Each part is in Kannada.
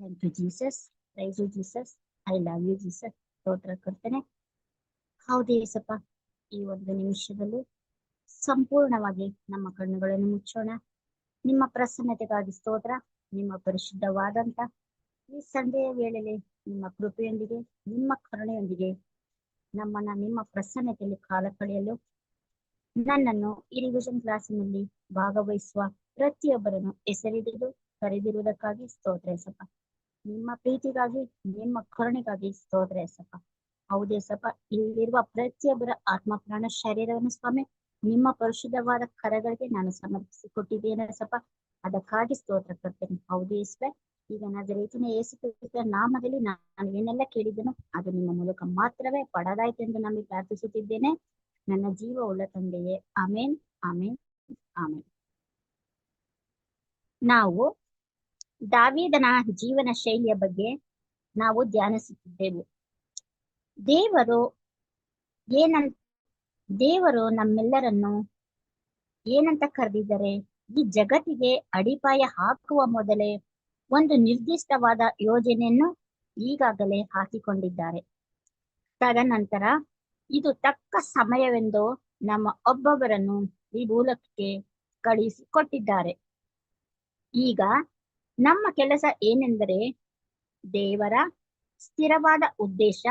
Thank you Jesus praise you Jesus I love you Jesus ಸ್ತೋತ್ರ ಕೊಡ್ತೇನೆ. ಹೌದು, ಯೇಸಪ್ಪ, ಈ ಒಂದು ನಿಮಿಷದಲ್ಲಿ ಸಂಪೂರ್ಣವಾಗಿ ನಮ್ಮ ಕಣ್ಣುಗಳನ್ನು ಮುಚ್ಚೋಣ. ನಿಮ್ಮ ಪ್ರಸನ್ನತೆಗಾಗಿ ಸ್ತೋತ್ರ, ನಿಮ್ಮ ಪರಿಶುದ್ಧವಾದಂತ ಈ ಸಂಜೆಯ ವೇಳೆಯಲ್ಲಿ ನಿಮ್ಮ ಕೃಪೆಯೊಂದಿಗೆ, ನಿಮ್ಮ ಕರುಣೆಯೊಂದಿಗೆ ನಮ್ಮನ್ನ ನಿಮ್ಮ ಪ್ರಸನ್ನತೆಯಲ್ಲಿ ಕಾಲ ಕಳೆಯಲು ನನ್ನನ್ನು ಈ ಕ್ಲಾಸಿನಲ್ಲಿ ಭಾಗವಹಿಸುವ ಪ್ರತಿಯೊಬ್ಬರನ್ನು ಹೆಸರಿಡಿದು ಕರೆದಿರುವುದಕ್ಕಾಗಿ ಸ್ತೋತ್ರ ಎಸಪ್ಪ ನಿಮ್ಮ ಪ್ರೀತಿಗಾಗಿ, ನಿಮ್ಮ ಕರುಣೆಗಾಗಿ ಸ್ತೋತ್ರ ಎಸಪ್ಪ. ಹೌದೇಸಪ್ಪ ಇಲ್ಲಿರುವ ಪ್ರತಿಯೊಬ್ಬರ ಆತ್ಮ ಪ್ರಾಣ ಶರೀರವನ್ನು ಸ್ವಾಮಿ, ನಿಮ್ಮ ಪರಿಶುದ್ಧವಾದ ಕರಗಳಿಗೆ ನಾನು ಸಮರ್ಪಿಸಿ ಕೊಟ್ಟಿದ್ದೇನೆ ಸಪ್ಪ ಅದಕ್ಕಾಗಿ ಸ್ತೋತ್ರ ಕೊಡ್ತೇನೆ ಹೌದೇ ಯೇಸುವೆ, ಈಗ ನಜರೇತಿನ ಯೇಸು ಕ್ರಿಸ್ತರ ನಾಮದಲ್ಲಿ ನಾನು ಏನೆಲ್ಲ ಕೇಳಿದ್ದೆನೋ ಅದು ನಿಮ್ಮ ಮೂಲಕ ಮಾತ್ರವೇ ಪಡದಾಯ್ತು ಎಂದು ನಾನು ಪ್ರಾರ್ಥಿಸುತ್ತಿದ್ದೇನೆ. ನನ್ನ ಜೀವ ಉಳ್ಳ ತಂದೆಯೇ, ಆಮೇನ್ ಆಮೇನ್ ಆಮೇನ್. ನಾವು ದಾವೀದನ ಜೀವನ ಶೈಲಿಯ ಬಗ್ಗೆ ನಾವು ಧ್ಯಾನಿಸುತ್ತಿದ್ದೆವು. ದೇವರು ಏನಂತ, ದೇವರು ನಮ್ಮೆಲ್ಲರನ್ನು ಏನಂತ ಕರೆದಿದ್ದಾರೆ? ಈ ಜಗತ್ತಿಗೆ ಅಡಿಪಾಯ ಹಾಕುವ ಮೊದಲೇ ಒಂದು ನಿರ್ದಿಷ್ಟವಾದ ಯೋಜನೆಯನ್ನು ಈಗಾಗಲೇ ಹಾಕಿಕೊಂಡಿದ್ದಾರೆ. ತದನಂತರ ಇದು ತಕ್ಕ ಸಮಯವೆಂದು ನಮ್ಮ ಒಬ್ಬೊಬ್ಬರನ್ನು ಈ ಮೂಲಕ್ಕೆ ಕಳುಹಿಸಿಕೊಟ್ಟಿದ್ದಾರೆ. ಈಗ ನಮ್ಮ ಕೆಲಸ ಏನೆಂದರೆ ದೇವರ ಸ್ಥಿರವಾದ ಉದ್ದೇಶ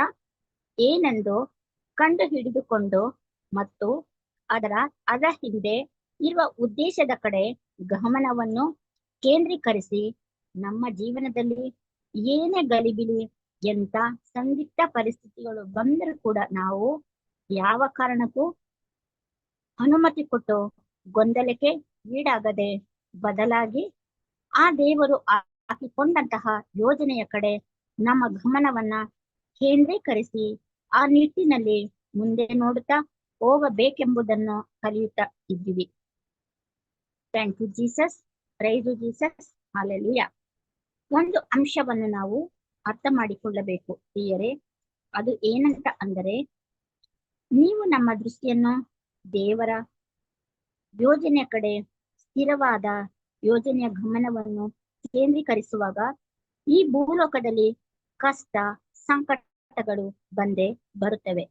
ಏನೆಂದು ಕಂಡು ಹಿಡಿದುಕೊಂಡು ಮತ್ತು ಅದರ ಅದರ ಹಿಂದೆ ಇರುವ ಉದ್ದೇಶದ ಕಡೆ ಗಮನವನ್ನು ಕೇಂದ್ರೀಕರಿಸಿ ನಮ್ಮ ಜೀವನದಲ್ಲಿ ಏನೇ ಗಲಿಬಿಲಿ ಎಂತ ಸಂದಿಗ್ಧ ಪರಿಸ್ಥಿತಿಗಳು ಬಂದರೂ ಕೂಡ ನಾವು ಯಾವ ಕಾರಣಕ್ಕೂ ಅನುಮತಿ ಕೊಟ್ಟು ಗೊಂದಲಕ್ಕೆ ಈಡಾಗದೆ ಬದಲಾಗಿ ಆ ದೇವರು ಹಾಕಿಕೊಂಡಂತಹ ಯೋಜನೆಯ ಕಡೆ ನಮ್ಮ ಗಮನವನ್ನ ಕೇಂದ್ರೀಕರಿಸಿ ಆ ನಿಟ್ಟಿನಲ್ಲಿ ಮುಂದೆ ನೋಡುತ್ತಾ ಹೋಗಬೇಕೆಂಬುದನ್ನು ಕಲಿಯುತ್ತಾ ಇದ್ದೀವಿ. Thank you Jesus praise Jesus hallelujah ಒಂದು ಅಂಶವನ್ನು ನಾವು ಅರ್ಥ ಮಾಡಿಕೊಳ್ಳಬೇಕು ಪ್ರಿಯರೇ. ಅದು ಏನಂತ ಅಂದರೆ, ನೀವು ನಮ್ಮ ದೃಷ್ಟಿಯನ್ನು ದೇವರ ಯೋಜನೆ ಕಡೆ ಸ್ಥಿರವಾದ ಯೋಜನೆಯ ಗಮನವನ್ನು ಕೇಂದ್ರೀಕರಿಸುವಾಗ ಈ ಭೂಲೋಕದಲ್ಲಿ ಕಷ್ಟ, ಸಂಕಟಗಳು ಬಂದೇ ಬರುತ್ತವೆ.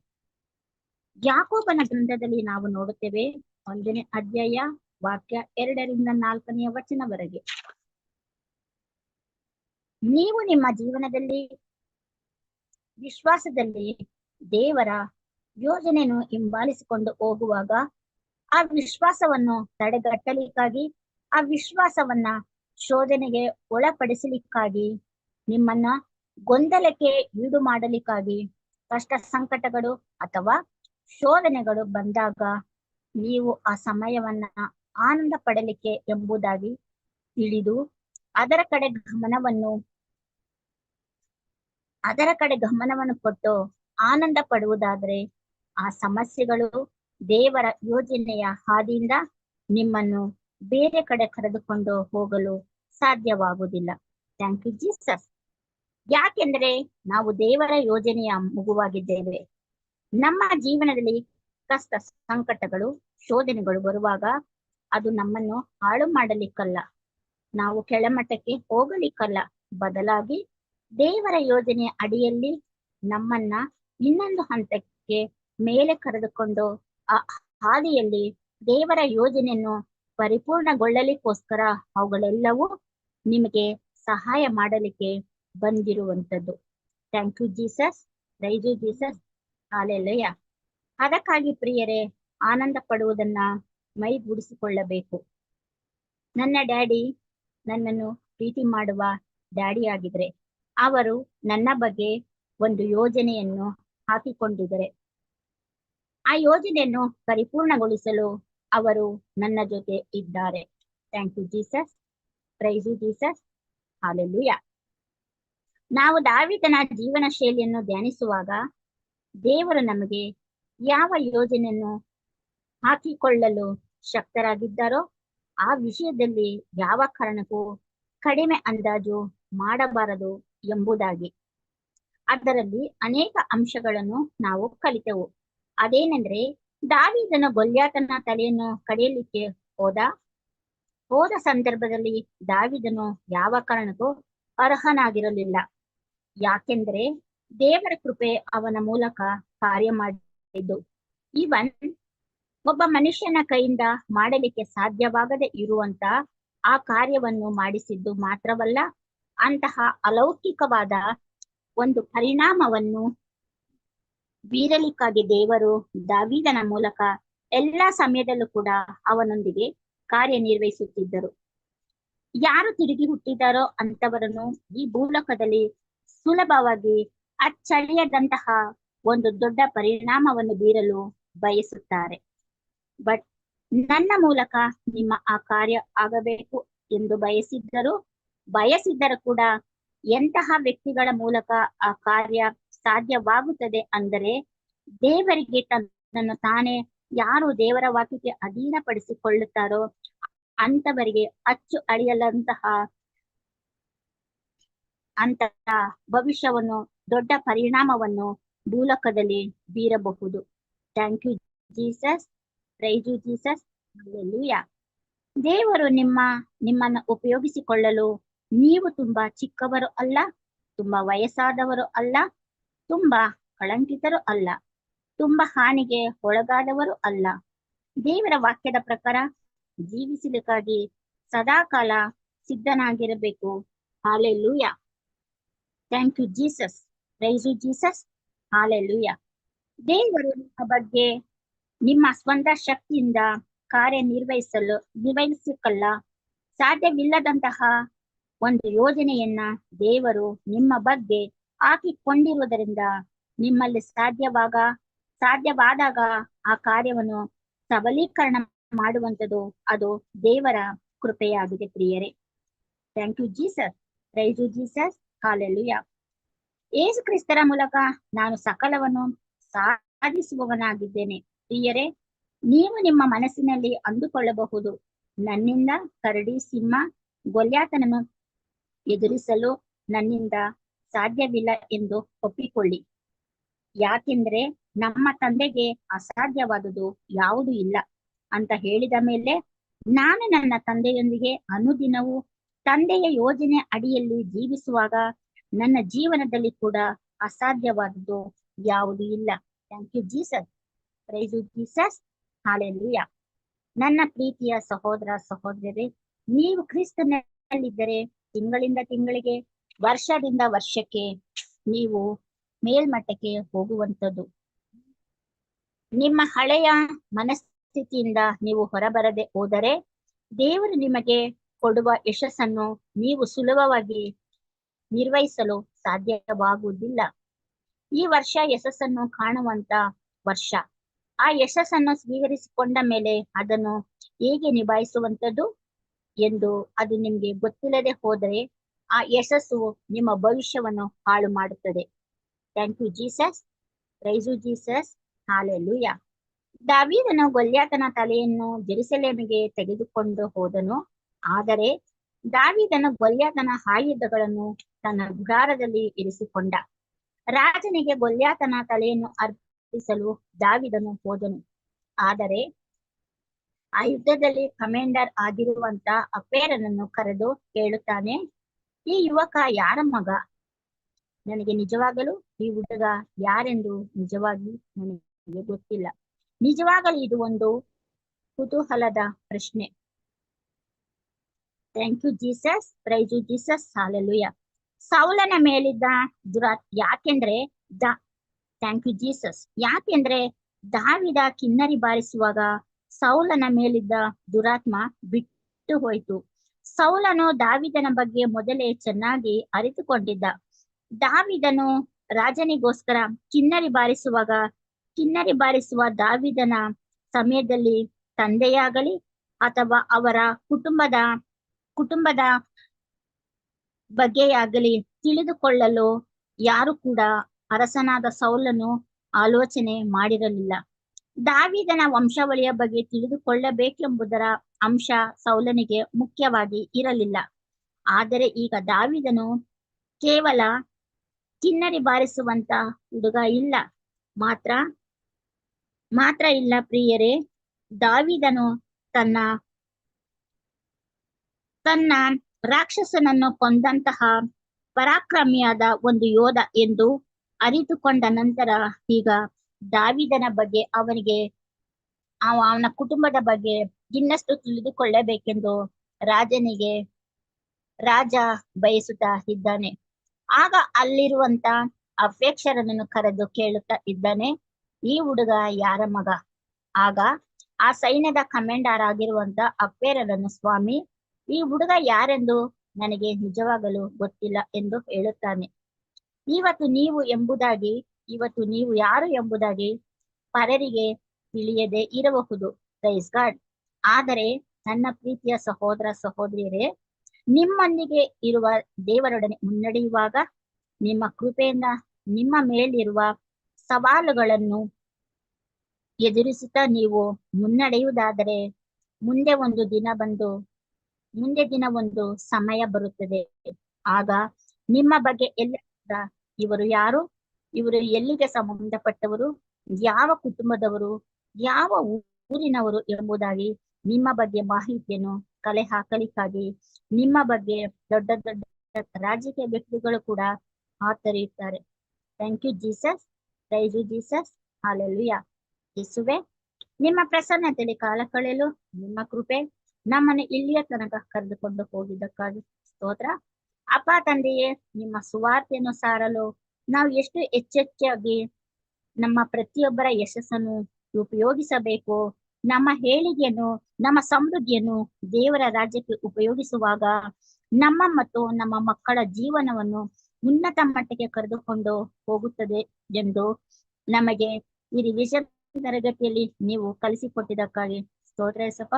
ಯಾಕೋಬನ ಗ್ರಂಥದಲ್ಲಿ ನಾವು ನೋಡುತ್ತೇವೆ ಒಂದನೇ ಅಧ್ಯಾಯ ವಾಕ್ಯ ಎರಡರಿಂದ ನಾಲ್ಕನೆಯ ವಚನವರೆಗೆ. ನೀವು ನಿಮ್ಮ ಜೀವನದಲ್ಲಿ, ವಿಶ್ವಾಸದಲ್ಲಿ ದೇವರ ಯೋಜನೆಯನ್ನು ಹಿಂಬಾಲಿಸಿಕೊಂಡು ಹೋಗುವಾಗ ಆ ವಿಶ್ವಾಸವನ್ನು ತಡೆಗಟ್ಟಲಿಕ್ಕಾಗಿ ಆ ವಿಶ್ವಾಸವನ್ನ ಶೋಧನೆಗೆ ಒಳಪಡಿಸಲಿಕ್ಕಾಗಿ, ನಿಮ್ಮನ್ನ ಗೊಂದಲಕ್ಕೆ ಈಡು ಮಾಡಲಿಕ್ಕಾಗಿ, ಕಷ್ಟ ಸಂಕಟಗಳು ಅಥವಾ ಶೋಧನೆಗಳು ಬಂದಾಗ ನೀವು ಆ ಸಮಯವನ್ನ ಆನಂದ ಪಡಲಿಕ್ಕೆ ಎಂಬುದಾಗಿ ತಿಳಿದು, ಅದರ ಕಡೆ ಗಮನವನ್ನು, ಅದರ ಕಡೆ ಗಮನವನ್ನು ಕೊಟ್ಟು ಆನಂದ ಪಡುವುದಾದ್ರೆ, ಆ ಸಮಸ್ಯೆಗಳು ದೇವರ ಯೋಜನೆಯ ಹಾದಿಯಿಂದ ನಿಮ್ಮನ್ನು ಬೇರೆ ಕಡೆ ಕರೆದುಕೊಂಡು ಹೋಗಲು ಸಾಧ್ಯವಾಗುವುದಿಲ್ಲ. ಥ್ಯಾಂಕ್ ಯು ಜೀಸಸ್ ಯಾಕೆಂದ್ರೆ ನಾವು ದೇವರ ಯೋಜನೆಯ ಮಗುವಾಗಿದ್ದೇವೆ. ನಮ್ಮ ಜೀವನದಲ್ಲಿ ಕಷ್ಟ ಸಂಕಟಗಳು, ಶೋಧನೆಗಳು ಬರುವಾಗ ಅದು ನಮ್ಮನ್ನು ಹಾಳು ಮಾಡಲಿಕ್ಕಲ್ಲ. ನಾವು ಕೆಳಮಟ್ಟಕ್ಕೆ ಹೋಗಲಿಕ್ಕಲ್ಲ. ಬದಲಾಗಿ ದೇವರ ಯೋಜನೆಯ ಅಡಿಯಲ್ಲಿ ನಮ್ಮನ್ನ ಇನ್ನೊಂದು ಹಂತಕ್ಕೆ ಮೇಲೆ ಕರೆದುಕೊಂಡು, ಆ ಹಾದಿಯಲ್ಲಿ ದೇವರ ಯೋಜನೆಯನ್ನು ಪರಿಪೂರ್ಣಗೊಳ್ಳಲಿಕ್ಕೋಸ್ಕರ ಅವುಗಳೆಲ್ಲವೂ ನಿಮಗೆ ಸಹಾಯ ಮಾಡಲಿಕ್ಕೆ ಬಂದಿರುವಂತದ್ದು thank you Jesus praise Jesus hallelujah ಅದಕ್ಕಾಗಿ ಪ್ರಿಯರೇ, ಆನಂದ ಪಡುವುದನ್ನ ಮೈಗೂಡಿಸಿಕೊಳ್ಳಬೇಕು. ನನ್ನ ಡ್ಯಾಡಿ ನನ್ನನ್ನು ಪ್ರೀತಿ ಮಾಡುವ ಡ್ಯಾಡಿ ಆಗಿದ್ರೆ, ಅವರು ನನ್ನ ಬಗ್ಗೆ ಒಂದು ಯೋಜನೆಯನ್ನು ಹಾಕಿಕೊಂಡಿದ್ದಾರೆ. ಆ ಯೋಜನೆಯನ್ನು ಪರಿಪೂರ್ಣಗೊಳಿಸಲು ಅವರು ನನ್ನ ಜೊತೆ ಇದ್ದಾರೆ. Thank you Jesus praise Jesus hallelujah ನಾವು ದಾವಿದನ ಜೀವನ ಶೈಲಿಯನ್ನು ಧ್ಯಾನಿಸುವಾಗ ದೇವರು ನಮಗೆ ಯಾವ ಯೋಜನೆಯನ್ನು ಹಾಕಿಕೊಳ್ಳಲು ಶಕ್ತರಾಗಿದ್ದಾರೋ ಆ ವಿಷಯದಲ್ಲಿ ಯಾವ ಕಾರಣಕ್ಕೂ ಕಡಿಮೆ ಅಂದಾಜು ಮಾಡಬಾರದು ಎಂಬುದಾಗಿ. ಅದರಲ್ಲಿ ಅನೇಕ ಅಂಶಗಳನ್ನು ನಾವು ಕಲಿತೆವು. ಅದೇನೆಂದ್ರೆ ದಾವಿದನ ಗೊಲ್ಯಾತನ ತಲೆಯನ್ನು ಕಡಿಯಲಿಕ್ಕೆ ಹೋದ? ಹೋದ ಸಂದರ್ಭದಲ್ಲಿ ದಾವಿದನು ಯಾವ ಕಾರಣಕ್ಕೂ ಅರ್ಹನಾಗಿರಲಿಲ್ಲ. ಯಾಕೆಂದ್ರೆ ದೇವರ ಕೃಪೆ ಅವನ ಮೂಲಕ ಕಾರ್ಯ ಮಾಡಿದ್ದು. ಇವನ್ ಒಬ್ಬ ಮನುಷ್ಯನ ಕೈಯಿಂದ ಮಾಡಲಿಕ್ಕೆ ಸಾಧ್ಯವಾಗದೆ ಇರುವಂತ ಆ ಕಾರ್ಯವನ್ನು ಮಾಡಿಸಿದ್ದು ಮಾತ್ರವಲ್ಲ, ಅಂತಹ ಅಲೌಕಿಕವಾದ ಒಂದು ಪರಿಣಾಮವನ್ನು ಬೀರಲಿಕ್ಕಾಗಿ ದೇವರು ದಾವಿದನ ಮೂಲಕ ಎಲ್ಲಾ ಸಮಯದಲ್ಲೂ ಕೂಡ ಅವನೊಂದಿಗೆ ಕಾರ್ಯನಿರ್ವಹಿಸುತ್ತಿದ್ದರು. ಯಾರು ತಿರುಗಿ ಹುಟ್ಟಿದಾರೋ ಅಂತವರನ್ನು ಈ ಭೂಲೋಕದಲ್ಲಿ ಸುಲಭವಾಗಿ ಅಚ್ಚಳಿಯದಂತಹ ಒಂದು ದೊಡ್ಡ ಪರಿಣಾಮವನ್ನು ಬೀರಲು ಬಯಸುತ್ತಾರೆ. ಬಟ್ ನನ್ನ ಮೂಲಕ ನಿಮ್ಮ ಆ ಕಾರ್ಯ ಆಗಬೇಕು ಎಂದು ಬಯಸಿದ್ದರು, ಬಯಸಿದ್ದರೂ ಕೂಡ ಎಂತಹ ವ್ಯಕ್ತಿಗಳ ಮೂಲಕ ಆ ಕಾರ್ಯ ಸಾಧ್ಯವಾಗುತ್ತದೆ ಅಂದರೆ ದೇವರಿಗೆ ತನ್ನನ್ನು ತಾನೇ ಯಾರು ದೇವರ ವಾಕ್ಯಕ್ಕೆ ಅಧೀನಪಡಿಸಿಕೊಳ್ಳುತ್ತಾರೋ ಅಂತವರಿಗೆ ಅಚ್ಚು ಅಳಿಯಲಂತಹ ಅಂತ ಭವಿಷ್ಯವನ್ನು, ದೊಡ್ಡ ಪರಿಣಾಮವನ್ನು ಭೂಲಕದಲ್ಲಿ ಬೀರಬಹುದು. Thank you Jesus praise Jesus ದೇವರು ನಿಮ್ಮ, ನಿಮ್ಮನ್ನು ಉಪಯೋಗಿಸಿಕೊಳ್ಳಲು ನೀವು ತುಂಬಾ ಚಿಕ್ಕವರು ಅಲ್ಲ, ತುಂಬಾ ವಯಸ್ಸಾದವರು ಅಲ್ಲ ತುಂಬಾ ಕಳಂಕಿತರು ಅಲ್ಲ, ತುಂಬಾ ಹಾನಿಗೆ ಒಳಗಾದವರು ಅಲ್ಲ. ದೇವರ ವಾಕ್ಯದ ಪ್ರಕಾರ ಜೀವಿಸಲಿಕ್ಕಾಗಿ ಸದಾಕಾಲ ಸಿದ್ಧನಾಗಿರಬೇಕು. Hallelujah. Thank you Jesus. Praise Jesus. Hallelujah. ದೇವರು ನಿಮ್ಮ ಬಗ್ಗೆ ನಿಮ್ಮ ಸ್ವಂತ ಶಕ್ತಿಯಿಂದ ಕಾರ್ಯನಿರ್ವಹಿಸಲು ನಿರ್ವಹಿಸಕ್ಕಲ್ಲ ಸಾಧ್ಯವಿಲ್ಲದಂತಹ ಒಂದು ಯೋಜನೆಯನ್ನ ದೇವರು ನಿಮ್ಮ ಬಗ್ಗೆ ಹಾಕಿಕೊಂಡಿರುವುದರಿಂದ ನಿಮ್ಮಲ್ಲಿ ಸಾಧ್ಯವಾಗ, ಸಾಧ್ಯವಾದಾಗ ಆ ಕಾರ್ಯವನ್ನು ಸಬಲೀಕರಣ ಮಾಡುವಂಥದ್ದು ಅದು ದೇವರ ಕೃಪೆಯಾಗಿದೆ ಪ್ರಿಯರೇ. Thank you Jesus praise Jesus hallelujah ಏಸು ಕ್ರಿಸ್ತರ ಮೂಲಕ ನಾನು ಸಕಲವನ್ನು ಸಾಧಿಸುವವನಾಗಿದ್ದೇನೆ. ಪ್ರಿಯರೇ, ನೀವು ನಿಮ್ಮ ಮನಸ್ಸಿನಲ್ಲಿ ಅಂದುಕೊಳ್ಳಬಹುದು. ನನ್ನಿಂದ ಕರಡಿ ಸಿಂಹ, ಗೊಲ್ಯಾತನನ್ನು ಎದುರಿಸಲು ನನ್ನಿಂದ ಸಾಧ್ಯವಿಲ್ಲ ಎಂದು ಒಪ್ಪಿಕೊಳ್ಳಿ. ಯಾಕೆಂದ್ರೆ ನಮ್ಮ ತಂದೆಗೆ ಅಸಾಧ್ಯವಾದುದು ಯಾವುದು ಇಲ್ಲ ಅಂತ ಹೇಳಿದ ಮೇಲೆ ನಾನು ನನ್ನ ತಂದೆಯೊಂದಿಗೆ ಅನುದಿನವೂ ತಂದೆಯ ಯೋಜನೆ ಅಡಿಯಲ್ಲಿ ಜೀವಿಸುವಾಗ ನನ್ನ ಜೀವನದಲ್ಲಿ ಕೂಡ ಅಸಾಧ್ಯವಾದುದು ಯಾವುದು ಇಲ್ಲ. Thank you Jesus praise Jesus hallelujah ನನ್ನ ಪ್ರೀತಿಯ ಸಹೋದರ ಸಹೋದರರೇ ನೀವು ಕ್ರಿಸ್ತನಲ್ಲಿದ್ದರೆ ತಿಂಗಳಿಂದ ತಿಂಗಳಿಗೆ ವರ್ಷದಿಂದ ವರ್ಷಕ್ಕೆ ನೀವು ಮೇಲ್ಮಟ್ಟಕ್ಕೆ ಹೋಗುವಂಥದ್ದು. ನಿಮ್ಮ ಹಳೆಯ ಮನಸ್ಥಿತಿಯಿಂದ ನೀವು ಹೊರಬರದೆ ಹೋದರೆ ದೇವರು ನಿಮಗೆ ಕೊಡುವ ಯಶಸ್ಸನ್ನು ನೀವು ಸುಲಭವಾಗಿ ನಿರ್ವಹಿಸಲು ಸಾಧ್ಯವಾಗುವುದಿಲ್ಲ. ಈ ವರ್ಷ ಯಶಸ್ಸನ್ನು ಕಾಣುವಂತ ವರ್ಷ. ಆ ಯಶಸ್ಸನ್ನು ಸ್ವೀಕರಿಸಿಕೊಂಡ ಮೇಲೆ ಅದನ್ನು ಹೇಗೆ ನಿಭಾಯಿಸುವಂಥದ್ದು ಎಂದು ಅದು ನಿಮ್ಗೆ ಗೊತ್ತಿಲ್ಲದೆ ಹೋದರೆ ಆ ಯಶಸ್ಸು ನಿಮ್ಮ ಭವಿಷ್ಯವನ್ನು ಹಾಳು ಮಾಡುತ್ತದೆ. Thank you Jesus praise Jesus hallelujah ದಾವೀದನು ಗೊಲ್ಯಾತನ ತಲೆಯನ್ನು ಜೆರುಸಲೇಮಿಗೆ ತೆಗೆದುಕೊಂಡು ಹೋದನು. ಆದರೆ ದಾವಿದನು ಗೊಲ್ಯಾತನ ಆಯುಧಗಳನ್ನು ತನ್ನ ಗುಡಾರದಲ್ಲಿ ಇರಿಸಿಕೊಂಡ. ರಾಜನಿಗೆ ಗೊಲ್ಯಾತನ ತಲೆಯನ್ನು ಅರ್ಪಿಸಲು ದಾವಿದನು ಹೋದನು. ಆದರೆ ಆ ಯುದ್ಧದಲ್ಲಿ ಕಮಾಂಡರ್ ಆಗಿರುವಂತ ಅಪೇರನನ್ನು ಕರೆದು ಕೇಳುತ್ತಾನೆ ಈ ಯುವಕ ಯಾರ ಮಗ? ನನಗೆ ನಿಜವಾಗಲು ಈ ಹುಡುಗ ಯಾರೆಂದು ನಿಜವಾಗಿ ನನಗೆ ಗೊತ್ತಿಲ್ಲ. ನಿಜವಾಗಲೂ ಇದು ಒಂದು ಕುತೂಹಲದ ಪ್ರಶ್ನೆ. Thank you Jesus praise Jesus hallelujah ಸೌಲನ ಮೇಲಿದ್ದ ದುರಾತ್ ಯಾಕೆಂದ್ರೆ ದ ಥ್ಯಾಂಕ್ ಯು ಜೀಸಸ್ ಯಾಕೆಂದ್ರೆ ದಾವಿದ ಕಿನ್ನರಿ ಬಾರಿಸುವಾಗ ಸೌಲನ ಮೇಲಿದ್ದ ದುರಾತ್ಮ ಬಿಟ್ಟು ಹೋಯಿತು. ಸೌಲನು ದಾವಿದನ ಬಗ್ಗೆ ಮೊದಲೇ ಚೆನ್ನಾಗಿ ಅರಿತುಕೊಂಡಿದ್ದ. ದಾವಿದನು ರಾಜನಿಗೋಸ್ಕರ ಕಿನ್ನರಿ ಬಾರಿಸುವಾಗ, ಕಿನ್ನರಿ ಬಾರಿಸುವ ದಾವಿದನ ಸಮಯದಲ್ಲಿ ತಂದೆಯಾಗಲಿ ಅಥವಾ ಅವರ ಕುಟುಂಬದ ಕುಟುಂಬದ ಬಗ್ಗೆಯಾಗಲಿ ತಿಳಿದುಕೊಳ್ಳಲು ಯಾರು ಕೂಡ ಅರಸನಾದ ಸೌಲನು ಆಲೋಚನೆ ಮಾಡಿರಲಿಲ್ಲ. ದಾವಿದನ ವಂಶಾವಳಿಯ ಬಗ್ಗೆ ತಿಳಿದುಕೊಳ್ಳಬೇಕೆಂಬುದರ ಅಂಶ ಸೌಲನಿಗೆ ಮುಖ್ಯವಾಗಿ ಇರಲಿಲ್ಲ. ಆದರೆ ಈಗ ದಾವಿದನು ಕೇವಲ ಕಿನ್ನರಿ ಬಾರಿಸುವಂತ ಹುಡುಗ ಇಲ್ಲ. ಮಾತ್ರ ಮಾತ್ರ ಇಲ್ಲ ಪ್ರಿಯರೇ, ದಾವಿದನು ತನ್ನ ತನ್ನ ರಾಕ್ಷಸನನ್ನು ಕೊಂದಂತಹ ಪರಾಕ್ರಮಿಯಾದ ಒಂದು ಯೋಧ ಎಂದು ಅರಿತುಕೊಂಡ ನಂತರ ಈಗ ದಾವಿದನ ಬಗ್ಗೆ ಅವನಿಗೆ, ಅವ ಅವನ ಕುಟುಂಬದ ಬಗ್ಗೆ ಇನ್ನಷ್ಟು ತಿಳಿದುಕೊಳ್ಳಬೇಕೆಂದು ರಾಜನಿಗೆ ರಾಜ ಬಯಸುತ್ತಾ ಇದ್ದಾನೆ. ಆಗ ಅಲ್ಲಿರುವಂತ ಅಪೇಕ್ಷರನನ್ನು ಕರೆದು ಕೇಳುತ್ತಾ ಇದ್ದಾನೆ, ಈ ಹುಡುಗ ಯಾರ ಮಗ? ಆಗ ಆ ಸೈನ್ಯದ ಕಮಾಂಡರ್ ಆಗಿರುವಂತ ಅಪ್ಪೇರರನ್ನು ಸ್ವಾಮಿ, ಈ ಹುಡುಗ ಯಾರೆಂದು ನನಗೆ ನಿಜವಾಗಲು ಗೊತ್ತಿಲ್ಲ ಎಂದು ಹೇಳುತ್ತಾನೆ. ಇವತ್ತು ನೀವು ಎಂಬುದಾಗಿ, ಇವತ್ತು ನೀವು ಯಾರು ಎಂಬುದಾಗಿ ಪರರಿಗೆ ತಿಳಿಯದೆ ಇರಬಹುದು. ಪ್ರೈಸ್ ಗಾಡ್ ಆದರೆ ನನ್ನ ಪ್ರೀತಿಯ ಸಹೋದರ ಸಹೋದರಿಯರೇ, ನಿಮ್ಮೊಂದಿಗೆ ಇರುವ ದೇವರೊಡನೆ ಮುನ್ನಡೆಯುವಾಗ, ನಿಮ್ಮ ಕೃಪೆಯಿಂದ ನಿಮ್ಮ ಮೇಲಿರುವ ಸವಾಲುಗಳನ್ನು ಎದುರಿಸುತ್ತಾ ನೀವು ಮುನ್ನಡೆಯುವುದಾದರೆ, ಮುಂದೆ ಒಂದು ದಿನ ಬಂದು, ಮುಂದೆ ದಿನ ಒಂದು ಸಮಯ ಬರುತ್ತದೆ. ಆಗ ನಿಮ್ಮ ಬಗ್ಗೆ ಎಲ್ಲ ಇವರು ಯಾರು? ಇವರು ಎಲ್ಲಿಗೆ ಸಂಬಂಧಪಟ್ಟವರು? ಯಾವ ಕುಟುಂಬದವರು? ಯಾವ ಊರಿನವರು ಎಂಬುದಾಗಿ ನಿಮ್ಮ ಬಗ್ಗೆ ಮಾಹಿತಿಯನ್ನು ಕಲೆ ಹಾಕಲಿಕ್ಕಾಗಿ, ನಿಮ್ಮ ಬಗ್ಗೆ ದೊಡ್ಡ ದೊಡ್ಡ ರಾಜಕೀಯ ವ್ಯಕ್ತಿಗಳು ಕೂಡ ಹಾತೊರೆಯುತ್ತಾರೆ thank you Jesus praise you Jesus hallelujah ಯೇಸುವೆ, ನಿಮ್ಮ ಪ್ರಸನ್ನತೆಯಲ್ಲಿ ಕಾಲ ಕಳೆಯಲು ನಿಮ್ಮ ಕೃಪೆ ನಮ್ಮನ್ನು ಇಲ್ಲಿಯ ತನಕ ಕರೆದುಕೊಂಡು ಹೋಗಿದ್ದಕ್ಕಾಗಿ ಸ್ತೋತ್ರ. ಅಪ್ಪ, ತಂದೆಯೇ, ನಿಮ್ಮ ಸುವಾರ್ತೆಯನ್ನು ಸಾರಲು ನಾವು ಎಷ್ಟು ಎಚ್ಚೆಚ್ಚಾಗಿ ನಮ್ಮ ಪ್ರತಿಯೊಬ್ಬರ ಯಶಸ್ಸನ್ನು ಉಪಯೋಗಿಸಬೇಕು. ನಮ್ಮ ಹೇಳಿಗೆಯನ್ನು, ನಮ್ಮ ಸಮೃದ್ಧಿಯನ್ನು ದೇವರ ರಾಜ್ಯಕ್ಕೆ ಉಪಯೋಗಿಸುವಾಗ ನಮ್ಮ ಮತ್ತು ನಮ್ಮ ಮಕ್ಕಳ ಜೀವನವನ್ನು ಉನ್ನತ ಮಟ್ಟಕ್ಕೆ ಕರೆದುಕೊಂಡು ಹೋಗುತ್ತದೆ ಎಂದು ನಮಗೆ ಈ ರಿವಿಷನ್ ತರಗತಿಯಲ್ಲಿ ನೀವು ಕಲಿಸಿಕೊಟ್ಟಿದ್ದಕ್ಕಾಗಿ ಸ್ತೋತ್ರ ಎಸಪ್ಪ.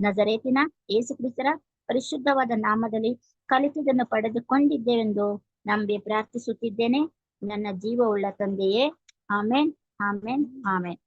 ನಜರೇತಿನ ಏಸು ಕ್ರಿಸ್ತರ ಪರಿಶುದ್ಧವಾದ ನಾಮದಲ್ಲಿ ಕಲಿತದನ್ನು ಪಡೆದುಕೊಂಡಿದ್ದೇವೆಂದು ನಂಬಿ ಪ್ರಾರ್ಥಿಸುತ್ತಿದ್ದೇನೆ. ನನ್ನ ಜೀವವುಳ್ಳ ತಂದೆಯೇ, ಆಮೇನ್ ಆಮೇನ್ ಆಮೇನ್.